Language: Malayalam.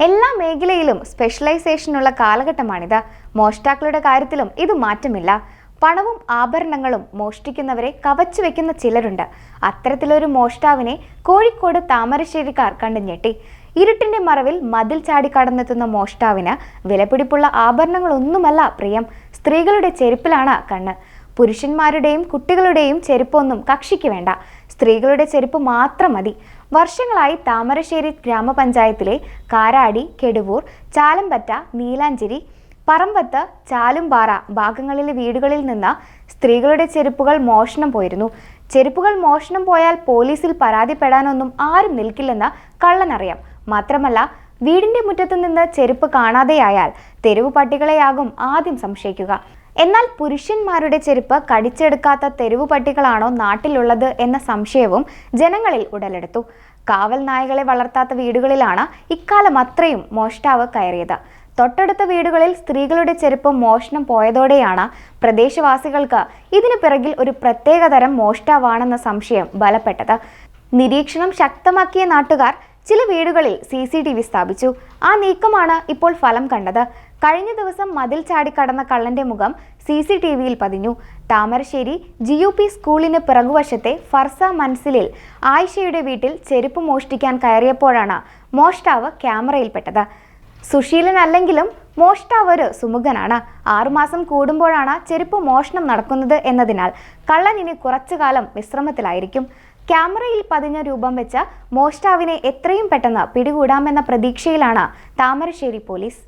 എല്ലാ മേഖലയിലും സ്പെഷ്യലൈസേഷനുള്ള കാലഘട്ടമാണിത്. മോഷ്ടാക്കളുടെ കാര്യത്തിലും ഇത് മാറ്റമില്ല. പണവും ആഭരണങ്ങളും മോഷ്ടിക്കുന്നവരെ കവച്ചു വെക്കുന്ന ചിലരുണ്ട്. അത്തരത്തിലൊരു മോഷ്ടാവിനെ കോഴിക്കോട് താമരശ്ശേരിക്കാർ കണ്ടു ഞെട്ടി. ഇരുട്ടിന്റെ മറവിൽ മതിൽ ചാടി കടന്നെത്തുന്ന മോഷ്ടാവിന് വിലപിടിപ്പുള്ള ആഭരണങ്ങളൊന്നുമല്ല പ്രിയം. സ്ത്രീകളുടെ ചെരുപ്പിലാണ് കണ്ണ്. പുരുഷന്മാരുടെയും കുട്ടികളുടെയും ചെരുപ്പൊന്നും കക്ഷിക്ക് വേണ്ട. സ്ത്രീകളുടെ ചെരുപ്പ് മാത്രം മതി. വർഷങ്ങളായി താമരശ്ശേരി ഗ്രാമപഞ്ചായത്തിലെ കാരാടി കെടുവൂർ ചാലമ്പറ്റ നീലാഞ്ചേരി പറമ്പത്ത് ചാലുംപാറ ഭാഗങ്ങളിലെ വീടുകളിൽ നിന്ന് സ്ത്രീകളുടെ ചെരുപ്പുകൾ മോഷണം പോയിരുന്നു. ചെരുപ്പുകൾ മോഷണം പോയാൽ പോലീസിൽ പരാതിപ്പെടാനൊന്നും ആരും നിൽക്കില്ലെന്ന് കള്ളനറിയാം. മാത്രമല്ല വീടിന്റെ മുറ്റത്തു നിന്ന് ചെരുപ്പ് കാണാതെയായാൽ തെരുവ് പട്ടികളെയാകും ആദ്യം സംശയിക്കുക. എന്നാൽ പുരുഷന്മാരുടെ ചെരുപ്പ് കടിച്ചെടുക്കാത്ത തെരുവു പട്ടികളാണോ നാട്ടിലുള്ളത് എന്ന സംശയവും ജനങ്ങളിൽ ഉടലെടുത്തു. കാവൽ നായകളെ വളർത്താത്ത വീടുകളിലാണ് ഇക്കാലം അത്രയും മോഷ്ടാവ് കയറിയത്. തൊട്ടടുത്ത വീടുകളിൽ സ്ത്രീകളുടെ ചെരുപ്പ് മോഷണം പോയതോടെയാണ് പ്രദേശവാസികൾക്ക് ഇതിനു പിറകിൽ ഒരു പ്രത്യേകതരം മോഷ്ടാവാണെന്ന സംശയം ബലപ്പെട്ടത്. നിരീക്ഷണം ശക്തമാക്കിയ നാട്ടുകാർ ചില വീടുകളിൽ സി സി ടി വി സ്ഥാപിച്ചു. ആ നീക്കമാണ് ഇപ്പോൾ ഫലം കണ്ടത്. കഴിഞ്ഞ ദിവസം മതിൽ ചാടിക്കടന്ന കള്ളന്റെ മുഖം സി സി ടി വിയിൽ പതിഞ്ഞു. താമരശ്ശേരി ജി യു പി സ്കൂളിന് പിറകുവശത്തെ ഫർസ മൻസിലിൽ ആയിഷയുടെ വീട്ടിൽ ചെരുപ്പ് മോഷ്ടിക്കാൻ കയറിയപ്പോഴാണ് മോഷ്ടാവ് ക്യാമറയിൽപ്പെട്ടത്. സുശീലനല്ലെങ്കിലും മോഷ്ടാവ് ഒരു സുമുഖനാണ്. ആറുമാസം കൂടുമ്പോഴാണ് ചെരുപ്പ് മോഷണം നടക്കുന്നത് എന്നതിനാൽ കള്ളൻ ഇനി കുറച്ചു കാലം വിശ്രമത്തിലായിരിക്കും. ക്യാമറയിൽ പതിഞ്ഞ രൂപം വെച്ച മോഷ്ടാവിനെ എത്രയും പെട്ടെന്ന് പിടികൂടാമെന്ന പ്രതീക്ഷയിലാണ് താമരശ്ശേരി പോലീസ്.